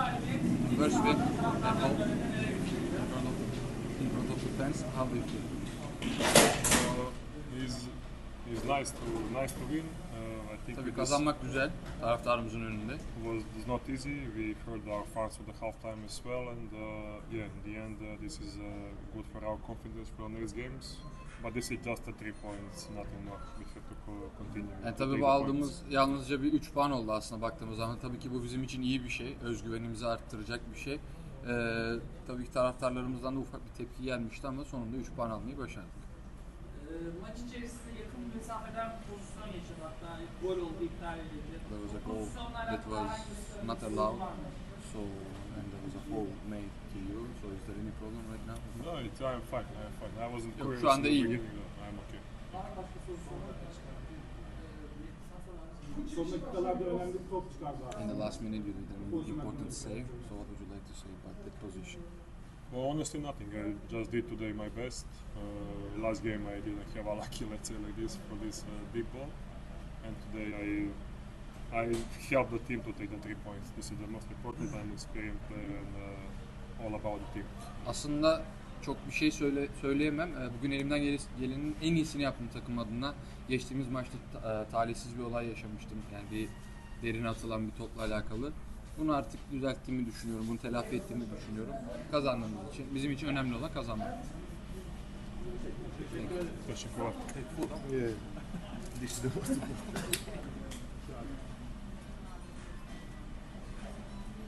first home in front of, the fans. How do you feel? Uh, it's, it's nice to nice to win. Uh, think Tabii kazanmak güzel taraftarımızın önünde. was it's not easy. We heard our fans at the halftime as well, and uh, yeah, in the end, uh, this is uh, good for our confidence for the next games. But this is just a three points, nothing more. We have to co- continue. Yani to tabii bu aldığımız points. yalnızca bir 3 puan oldu aslında baktığımız zaman. Tabii ki bu bizim için iyi bir şey. Özgüvenimizi arttıracak bir şey. Ee, tabii ki taraftarlarımızdan da ufak bir tepki gelmişti ama sonunda 3 puan almayı başardık. Ee, maç içerisinde yakın mesafeden pozisyon yaşadı hatta gol oldu iptal edildi. There was a goal that was not allowed. So and there was a foul made to you. So is there any problem right now? No, it's, I'm fine. I'm fine. I wasn't Yok, curious şu anda in the iyiyim. beginning. though. I'm okay. Var mı başka pozisyonlar? Ee, Son dakikalarda önemli bir top çıkardı. In the last minute you did an important save. So what would you like to say about that position? Well, honestly, nothing. I just did today my best. Uh, last game I didn't have a lucky, let's say like this, for this uh, big ball, and today I I helped the team to take the three points. This is the most important. I'm an experienced player and uh, all about the team. Aslında çok bir şey söyle söyleyemem. Ee, Bugün elimden gele- gelenin en iyisini yaptım takım adına. Geçtiğimiz maçta ta- e, talihsiz bir olay yaşamıştım. Yani bir derine atılan bir topla alakalı. Bunu artık düzelttiğimi düşünüyorum. Bunu telafi ettiğimi düşünüyorum. Kazandığımız için. Bizim için önemli olan kazanmak. Teşekkürler. Yeah, this is the.